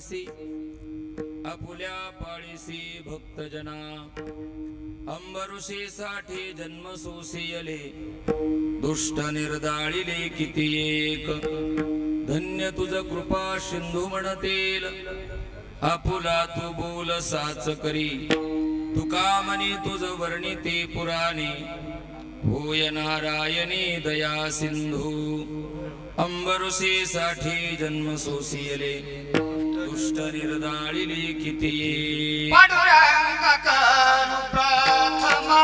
पाळीसी आपुल्या पाळीसी भक्तजना अंबऋषीसाठी जन्म सोसियले दुष्ट निर्दाळिले किती एक. धन्य तुझ कृपा सिंधू म्हणतील. आपुला तू बोल साच करी. तुका मनी तुझ वर्णिते पुराणे. होय नारायणी दया सिंधू अंबऋषी साठी जन्म सोसियले दुष्ट निर्दाळिले किती? पांडुरंग करू प्रथमा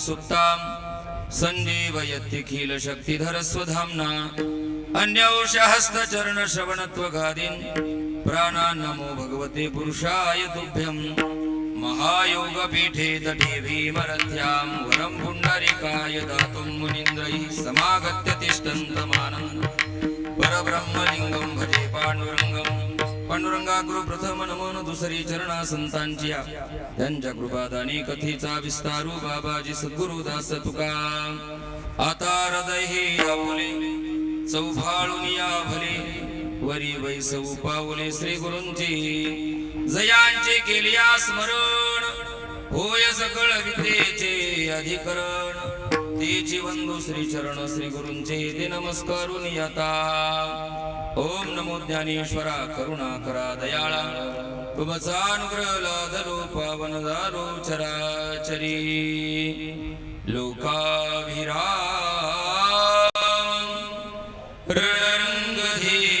वाचमिमां प्रसुप्तां सञ्जीवयत्यखिल शक्तिधर स्वधाम्ना अन्यौषहस्तचरणश्रवणत्वगादीन् प्राणान्नमो भगवते पुरुषाय तुभ्यं महायोगपीठे तटे भीमरथ्यां वरं पुण्डरीकाय दातुं मुनीन्द्रैः समागत्य तिष्ठन्तमानम् परब्रह्मलिंगम भजे पांडुरंगम पांडुरंगा गुरु प्रथम नमन दुसरी चरणा संतांची त्यांच्या कृपादानी कथेचा विस्तारू हो बाबाजी सद्गुरु दास तुका आता हृदय हे आवले चौफाळून या भले. वरी वैसव पावले श्री गुरुंची. जयांचे केली स्मरण होय सकळ विद्येचे अधिकरण. तेची वंदू श्री चरण श्री गुरुंचे ते नमस्कारून आता ज्ञानेश्वरा करुणा करा दयाळा। तुमचा अनुग्रह लादलो पावन झालो चराचरी लोकाभिराम रणरंगधीरम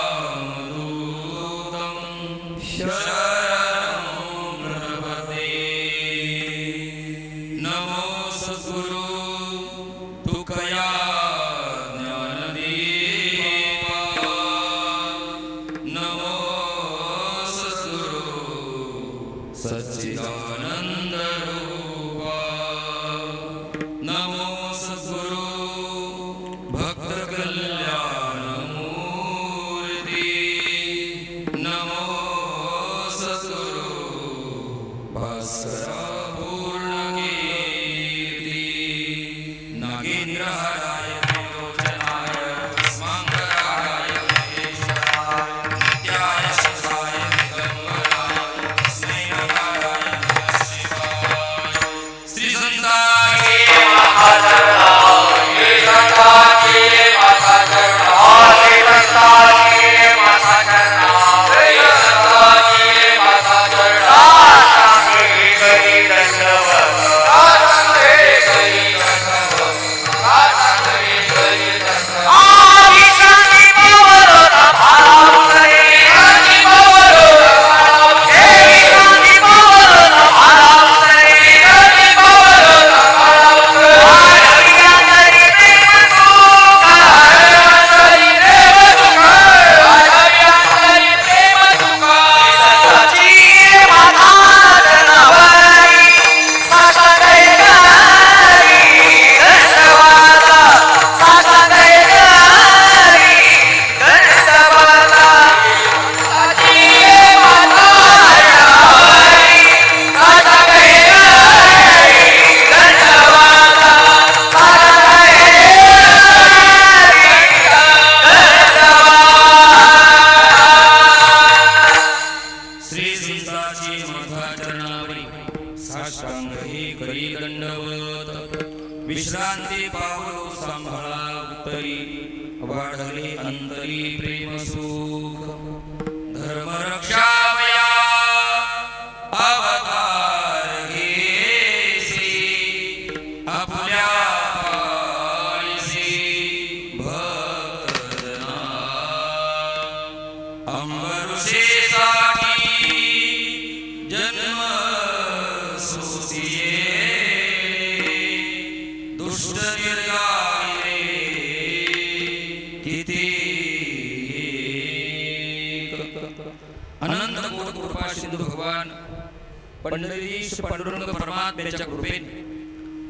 पंढरीश पांडुरंग परमात्म्याच्या कृपेने.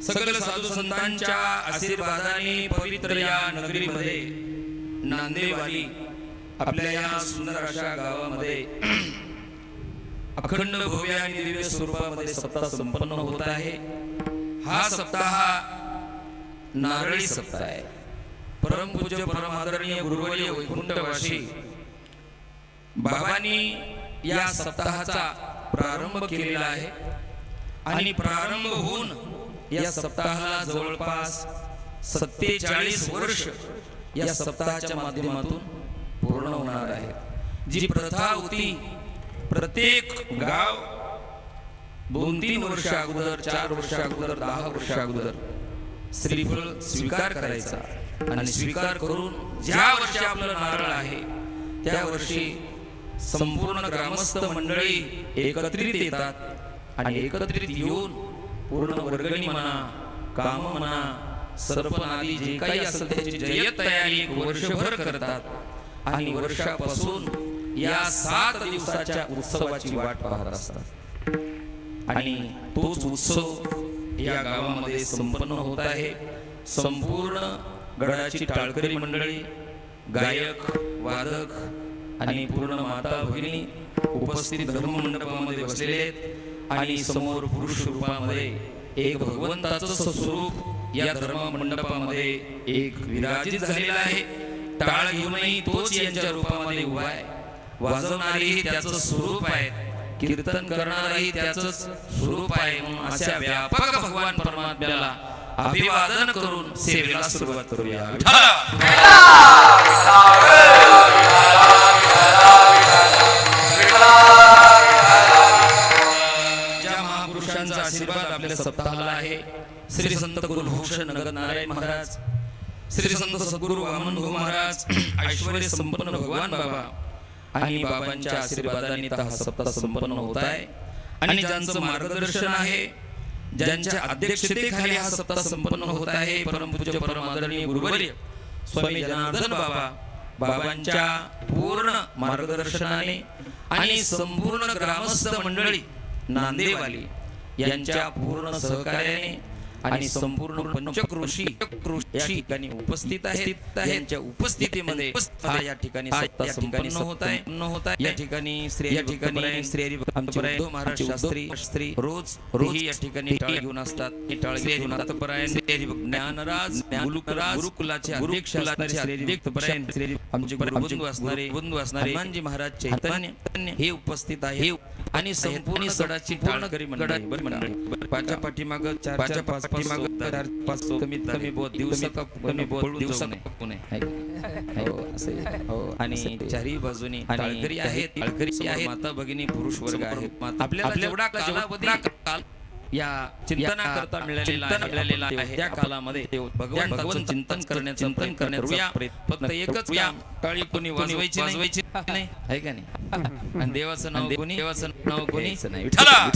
सकल साधू संतांच्या आशीर्वादाने पवित्र या नगरीमध्ये नांदेवाली आपल्या या सुंदर अशा गावामध्ये अखंड भव्य आणि दिव्य स्वरूपामध्ये सप्ताह संपन्न होत आहे. हा सप्ताह नारळी सप्ताह आहे. परमपूज्य परमादरणीय गुरुवर्य वैकुंठवासी बाबांनी या सप्ताहाचा प्रारंभ केलेला आहे. आणि प्रारंभ होऊन या सप्ताहाला जवळपास सत्तेचाळीस वर्ष या सप्ताहाच्या माध्यमातून पूर्ण होणार आहे. जी प्रथा होती प्रत्येक गाव दोन तीन वर्ष अगोदर चार वर्ष अगोदर दहा वर्ष अगोदर श्रीफळ स्वीकार करायचा. आणि स्वीकार करून ज्या वर्षी आपलं नारळ आहे त्या वर्षी संपूर्ण ग्रामस्थ मंडळी एकत्रित येतात आणि एकत्रित येऊन पूर्ण वर्गणी म्हणा काम म्हणा सरपण आदी जे काही असेल त्याची जय्यत तयारी एक वर्षभर करतात. आणि वर्षापासून या सात दिवसाच्या उत्सवाची वाट पाहत असतात. आणि तोच उत्सव या गावामध्ये संपन्न होत आहे. संपूर्ण गडाची टाळकरी मंडळी गायक वादक आणि पूर्ण माता भगिनी उपस्थित धर्म मंडपामध्ये बसलेले आहेत. आणि समोर पुरुष रूपामध्ये एक भगवंताचं स्वरूप या धर्म मंडपामध्ये एक विराजित झालेला आहे. टाळ घेऊनही तोच यांच्या रूपामध्ये उभा आहे. वाजवणारेही त्याचं स्वरूप आहे. कीर्तन करणारही त्याच स्वरूप आहे. म्हणून अशा व्यापक भगवान परमात्म्याला अभिवादन करून सेवेला सुरुवात करूया. सप्ताहाला आहे. श्री संत गुरुभूषण नगर नारायण महाराज. श्री संत सद्गुरु वामन भाऊ महाराज. ऐश्वर संपन्न भगवान बाबा. आणि बाबांच्या आशीर्वादाने हा सप्ताह संपन्न होत आहे. आणि ज्यांचं मार्गदर्शन आहे ज्यांच्या अध्यक्षतेखाली हा सप्ताह संपन्न होत आहे परमपूज्य परमादरणीय गुरुवर्य स्वामी जनार्दन बाबा. बाबांच्या पूर्ण मार्गदर्शनाने आणि संपूर्ण ग्रामस्थ मंडळी नांदेवाली यांच्या पूर्ण सहकार्याने आणि संपूर्ण पंचक्रोशी या ठिकाणी उपस्थित आहेत. यांच्या उपस्थितीमध्ये या ठिकाणी होत आहे. होत आहे. या ठिकाणी श्री या ठिकाणी उद्धव महाराज शास्त्री शास्त्री रोज रोज या ठिकाणी टाळ घेऊन असतात. टाळ घेऊन ज्ञानराज गुरुकुलराज गुरुकुलाचे अध्यक्ष असणारे आमचे बंधू असणारे बंधू असणारे हनुमानजी महाराज चैतन्य हे उपस्थित आहे आणि संपूर्ण सडाची मंडळी पाच्या पाठीमाग चारच्या पाच पाठीमाग चार पाच कमीत कमी बोध दिवसात कमी बोध दिवसात हो असे हो आणि चारही बाजूनी आहेत आहेत. माता भगिनी पुरुष वर्ग आहेत. आपल्याला जेवढा कालावधी काल या चिंतनाकरता मिळालेला आहे मिळालेला आहे. त्या कालामध्ये भगवान भगवान चिंतन करण्याचं चिंतन करण्याचा फक्त एकच काम टाळी कोणी वाजवायची वाजवायची नाही. आहे का नाही? आणि देवाचं नाव कोणी? देवाचं नाव कोणी? नाही. विठ्ठला.